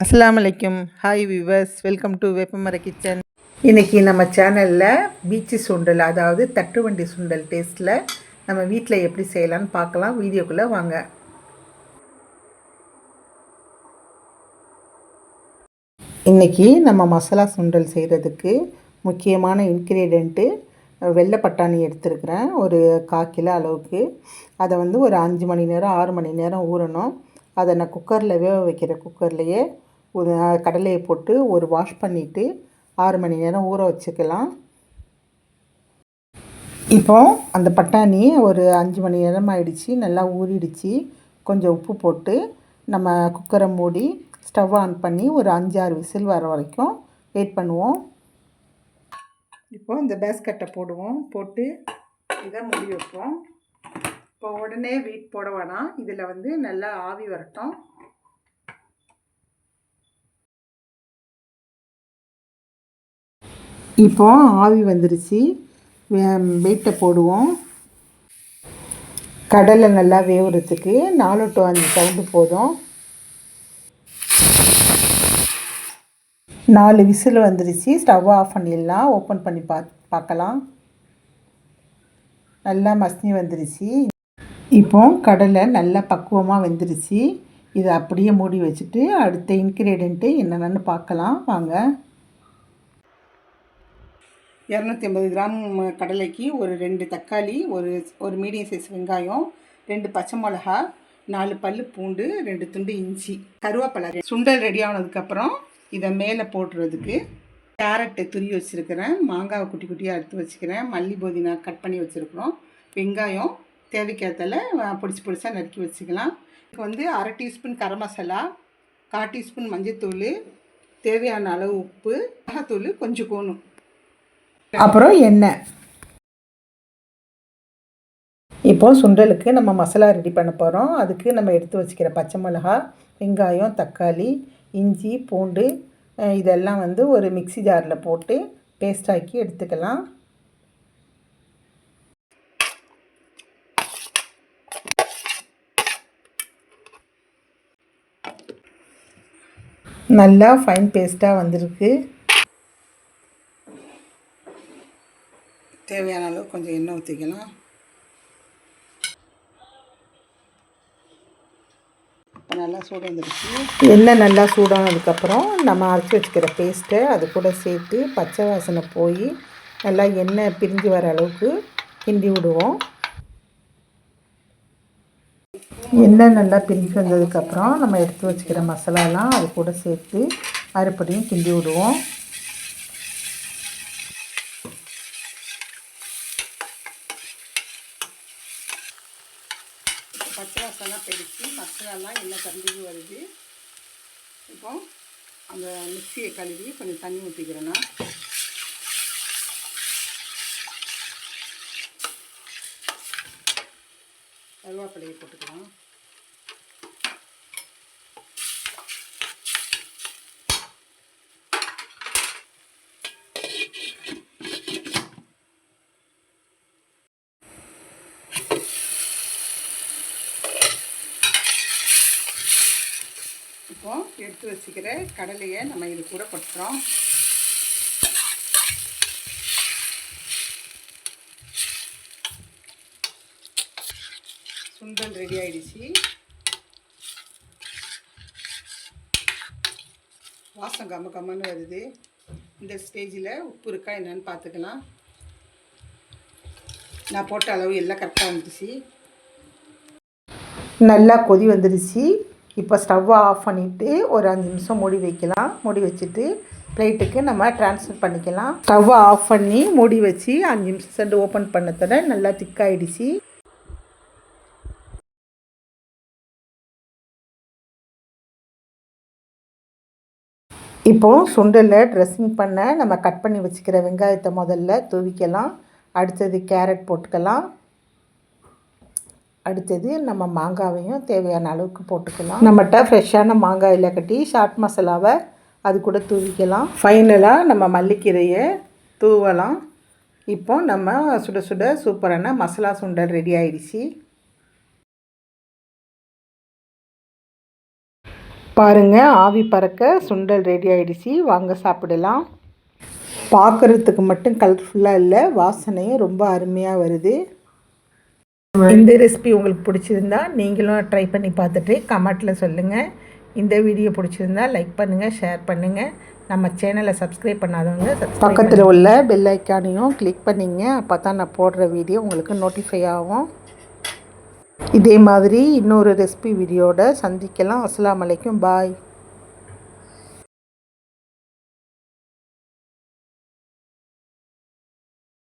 அஸ்லாம் வலைக்கும் hi viewers welcome to Veppamara kitchen இன்றைக்கி நம்ம சேனலில் பீச்சு சுண்டல் அதாவது தட்டுவண்டி சுண்டல் டேஸ்ட்டில் நம்ம வீட்டில் எப்படி செய்யலாம்னு பார்க்கலாம். வீடியோக்குள்ளே வாங்க. இன்றைக்கி நம்ம மசாலா சுண்டல் செய்கிறதுக்கு முக்கியமான இன்க்ரீடியண்ட்டு வெள்ளை பட்டாணி எடுத்துருக்கிறேன். ஒரு கால் கிலோ அளவுக்கு. அதை வந்து ஒரு அஞ்சு மணி நேரம் ஆறு மணி நேரம் ஊறணும். அதை நான் குக்கரில் வேக வைக்கிற குக்கர்லேயே ஒரு கடலையை போட்டு ஒரு வாஷ் பண்ணிவிட்டு ஆறு மணி நேரம் ஊற வச்சுக்கலாம். இப்போ அந்த பட்டாணி ஒரு அஞ்சு மணி நேரம் ஆயிடுச்சு நல்லா ஊறிடுச்சு. கொஞ்சம் உப்பு போட்டு நம்ம குக்கரை மூடி ஸ்டவ் ஆன் பண்ணி ஒரு அஞ்சாறு விசில் வர வரைக்கும் வெயிட் பண்ணுவோம். இப்போது இந்த பேஸ்கட்டை போடுவோம். போட்டு இதை மூடி வைப்போம். இப்போ உடனே வெயிட் போட வேணாம். இதில் வந்து நல்லா ஆவி வரட்டும். இப்போ ஆவி வந்துருச்சு. வெயிட்டை போடுவோம். கடலை நல்லா வேவுறதுக்கு நாலு டு அஞ்சு சவுண்டு போதும். நாலு விசில் வந்துருச்சு. ஸ்டவ் ஆஃப் பண்ணிடலாம். ஓப்பன் பண்ணி பா பார்க்கலாம். நல்லா மசினி வந்துருச்சு. இப்போ கடலை நல்லா பக்குவமாக வெந்துருச்சு. இதை அப்படியே மூடி வச்சுட்டு அடுத்த இன்க்ரீடியண்ட்டு என்னென்னு பார்க்கலாம். வாங்க. இரநூத்தி ஐம்பது கிராம் கடலைக்கு ஒரு ரெண்டு தக்காளி ஒரு ஒரு மீடியம் சைஸ் வெங்காயம் ரெண்டு பச்சை மிளகா நாலு பல் பூண்டு ரெண்டு துண்டு இஞ்சி. கருவேப்பிலை சுண்டல் ரெடி ஆனதுக்கப்புறம் இதை மேலே போடுறதுக்கு கேரட்டு துரி வச்சுருக்கிறேன். மாங்காவை குட்டி குட்டியாக எடுத்து வச்சுக்கிறேன். மல்லி புதினா கட் பண்ணி வச்சுருக்குறோம். வெங்காயம் தேவைக்கேற்றல பொடிச்சு பிடிச்சா நறுக்கி வச்சுக்கலாம். இதுக்கு வந்து அரை டீஸ்பூன் கரம் மசாலா கால் டீஸ்பூன் மஞ்சத்தூள் தேவையான அளவு உப்பு மிளகாத்தூள் கொஞ்சம் கோணும். அப்புறம் எண்ணெய். இப்போ சுண்டலுக்கு நம்ம மசாலா ரெடி பண்ண போகிறோம் அதுக்கு நம்ம எடுத்து வச்சுக்கிற பச்சை மிளகா வெங்காயம் தக்காளி இஞ்சி பூண்டு இதெல்லாம் வந்து ஒரு மிக்சி ஜாரில் போட்டு பேஸ்ட் ஆக்கி எடுத்துக்கலாம். நல்லா ஃபைன் பேஸ்ட்டாக வந்திருக்கு தேவையான அளவு கொஞ்சம் எண்ணெய் ஊற்றிக்கலாம் இப்போ நல்லா சூடு வந்துருச்சு எண்ணெய் நல்லா சூடானதுக்கப்புறம் நம்ம அரைச்சி வச்சுக்கிற பேஸ்ட்டை அது கூட சேர்த்து பச்சை வாசனை போய் நல்லா எண்ணெய் பிரிஞ்சு வர அளவுக்கு கிண்டி விடுவோம். எண்ணெய் நல்லா பிரிஞ்சு வந்ததுக்கப்புறம் நம்ம எடுத்து வச்சுக்கிற மசாலாலாம் அது கூட சேர்த்து மறுபடியும் கிண்டி விடுவோம். பச்சை வாசலாம் பெருக்கி மசாலாலாம் எல்லாம் தம்பி வருது. இப்போ அந்த மிக்சியை கழுவி கொஞ்சம் தண்ணி ஊற்றிக்கிறேன்னா கருவேப்பிலையை போட்டுக்கலாம். இப்போ எடுத்து வச்சுக்கிற கடலையை நம்ம இது கூட கொட்டுறோம் சுண்டல் ரெடி ஆயிடுச்சு. வாசம் கம்ம கம்மன்னு வருது. இந்த ஸ்டேஜில் உப்பு இருக்கா என்னன்னு பார்த்துக்கலாம். நான் போட்ட அளவு எல்லாம் கரெக்டாக இருந்துச்சு நல்லா கொதி வந்துடுச்சு இப்போ ஸ்டவ்வை ஆஃப் பண்ணிவிட்டு ஒரு அஞ்சு நிமிஷம் மூடி வைக்கலாம். மூடி வச்சுட்டு பிளேட்டுக்கு நம்ம ட்ரான்ஸ்ஃபர் பண்ணிக்கலாம். ஸ்டவ்வை ஆஃப் பண்ணி மூடி வச்சு அஞ்சு நிமிஷம் சென்று ஓப்பன் பண்ணத்தோட நல்லா திக்காயிடுச்சு இப்போது சுண்டலில் ட்ரெஸ்ஸிங் பண்ண நம்ம கட் பண்ணி வச்சுக்கிற வெங்காயத்தை முதல்ல தூவிக்கலாம். அடுத்தது கேரட் போட்டுக்கலாம். அடுத்தது நம்ம மாங்காவையும் தேவையான அளவுக்கு போட்டுக்கலாம். நம்மகிட்ட ஃப்ரெஷ்ஷான மாங்காயில் கட்டி ஷார்ட் மசாலாவை அது கூட தூவிக்கலாம். ஃபைனலாக நம்ம மல்லிக்கீரையை தூவலாம். இப்போ நம்ம சுட சுட சூப்பரான மசாலா சுண்டல் ரெடி ஆயிடுச்சு. பாருங்கள் ஆவி பறக்க சுண்டல் ரெடி ஆயிடுச்சு. வாங்க சாப்பிடலாம். பார்க்குறதுக்கு மட்டும் கலர்ஃபுல்லாக இல்லை வாசனையும் ரொம்ப அருமையாக வருது. இந்த ரெசிபி உங்களுக்கு பிடிச்சிருந்தா நீங்களும் ட்ரை பண்ணி பார்த்துட்டு கமெண்ட்டில் சொல்லுங்கள் இந்த வீடியோ பிடிச்சிருந்தா லைக் பண்ணுங்கள் ஷேர் பண்ணுங்கள் நம்ம சேனலை சப்ஸ்கிரைப் பண்ணாதவங்க பக்கத்தில் உள்ள பெல் ஐக்கானையும் கிளிக் பண்ணிங்க அப்போ தான் நான் போடுற வீடியோ உங்களுக்கு நோட்டிஃபை ஆகும். இதே மாதிரி இன்னொரு ரெசிபி வீடியோட சந்திக்கலாம். அஸ்ஸலாமு அலைக்கும். பாய்